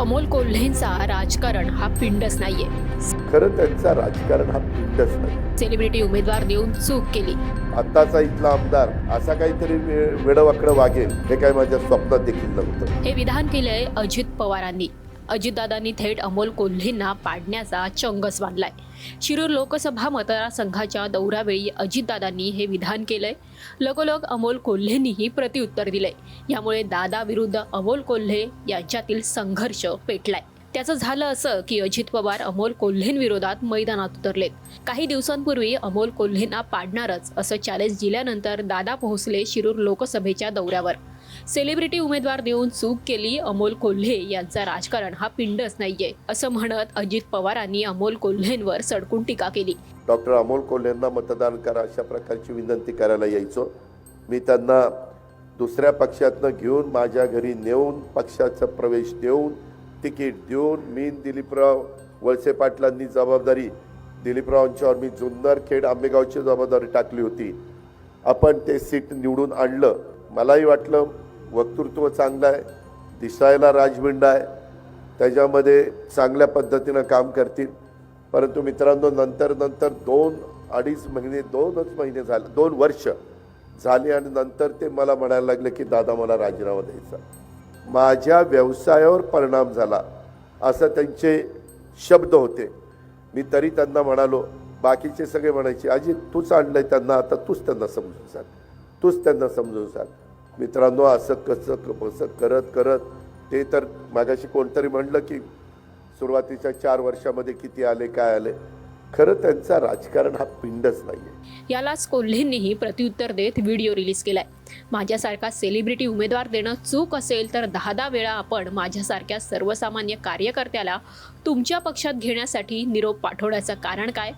अमोल कोल्हेंचा राजकारण हा पिंडच नाहीये. खरं त्यांचा राजकारण हा पिंडच नाही सेलिब्रिटी उमेदवार देऊन चूक केली. आत्ताचा इथला आमदार असा काहीतरी वेडवाकडं वागेल हे काय माझ्या स्वप्नात देखील नव्हतं. हे विधान केलंय अजित पवारांनी. अजितदादांनी थेट अमोल कोल्हेंना पाडण्याचा चंगस बांधलाय. शिरूर लोकसभा मतदारसंघाच्या दौऱ्यावेळी अजितदादांनी हे विधान केलंय. लगोलग अमोल कोल्हेंनीही प्रत्युत्तर दिलंय. यामुळे दादा विरुद्ध अमोल कोल्हे यांच्यातील संघर्ष पेटलाय. त्याचं झालं असं की अजित पवार अमोल कोल्हेंविरोधात मैदानात उतरलेत. काही दिवसांपूर्वी अमोल कोल्हेंना पाडणारच असं चॅलेंज दिल्यानंतर दादा पोहोचले शिरूर लोकसभेच्या दौऱ्यावर. सेलिब्रिटी उमेदवार देऊन चूक केली अमोल कोल्हे यांचा राजकारण हा पिंडच नाहीये असं म्हणत अजित पवारांनी अमोल कोल्हेंवर सडकून टीका केली. डॉक्टर अमोल कोल्हेंना मतदान करा अशा प्रकारची विनंती करायला यायचो. मी त्यांना दुसऱ्या पक्षातनं घेऊन माझ्या घरी नेऊन पक्षाचा प्रवेश देऊन तिकीट देऊन मी दिलीपराव वळसे पाटलांनी जबाबदारी दिलीपरावांच्यावर मी जुन्नर खेड आंबेगावची जबाबदारी टाकली होती. आपण ते सीट निवडून आणलं. मलाही वाटलं वक्तृत्व चांगलं आहे दिसायला राजबिंड आहे त्याच्यामध्ये चांगल्या पद्धतीनं काम करतील. परंतु मित्रांनो नंतर नंतर दोन अडीच महिने दोनच महिने झाले दोन वर्ष झाले आणि नंतर ते मला म्हणायला लागले की दादा मला राजीनामा द्यायचा माझ्या व्यवसायावर परिणाम झाला असं त्यांचे शब्द होते. मी तरी त्यांना म्हणालो बाकीचे सगळे म्हणायचे अजित तूच आणलंय त्यांना आता तूच त्यांना समजून सांग तूच त्यांना समजून सांग. मित्रांनो असं कसं कसं करत करत ते तर मागाशी कोणतरी म्हणलं की सुरुवातीच्या चार वर्षामध्ये किती आले काय आले. खरं त्यांचा राजकारण हा पिंडच नाहीये. यालाच कोल्हेंनीही प्रत्युत्तर देत व्हिडिओ रिलीज केलाय. माझ्यासारखा सेलिब्रिटी उमेदवार देणं चूक असेल तर दहा दहा वेळा आपण माझ्यासारख्या सर्वसामान्य कार्यकर्त्याला तुमच्या पक्षात घेण्यासाठी निरोप पाठवण्याचं कारण काय?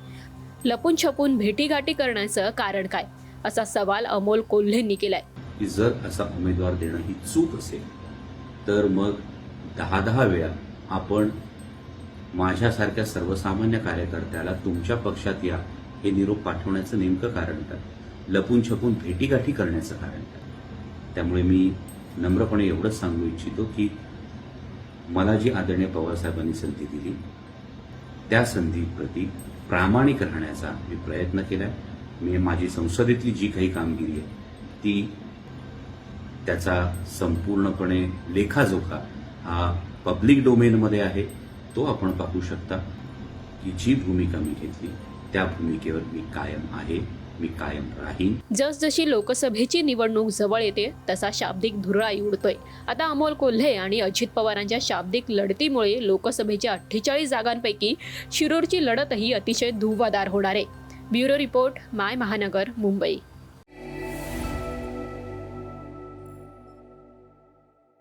लपून छपून भेटीगाठी करण्याचं कारण काय? असा सवाल अमोल कोल्हेंनी केलाय. की जर असा उमेदवार देणं ही चूक असेल तर मग दहा दहा वेळा आपण माझ्यासारख्या सर्वसामान्य कार्यकर्त्याला तुमच्या पक्षात या हे निरोप पाठवण्याचं नेमकं कारण काय? लपून छपून भेटीगाठी करण्याचं कारण काय? त्यामुळे मी नम्रपणे एवढंच सांगू इच्छितो की मला जी आदरणीय पवारसाहेबांनी संधी दिली त्या संधीप्रती प्रामाणिक राहण्याचा मी प्रयत्न केला मी माझी संसदेतली जी काही कामगिरी आहे ती त्याचा संपूर्णपणे लेखाजोखा हा पब्लिक डोमेनमध्ये आहे तो आपण पाहू शकता की जी भूमिका मी घेतली त्या भूमिकेवर मी कायम आहे मी कायम राहीन. जसजशी लोकसभेची निवडणूक जवळ येते तसा शाब्दिक धुरळाई उडतोय. आता अमोल कोल्हे आणि अजित पवारांच्या शाब्दिक लढतीमुळे लोकसभेच्या अठ्ठेचाळीस जागांपैकी शिरूरची लढतही अतिशय धुवादार होणार आहे. ब्युरो रिपोर्ट माय महानगर मुंबई.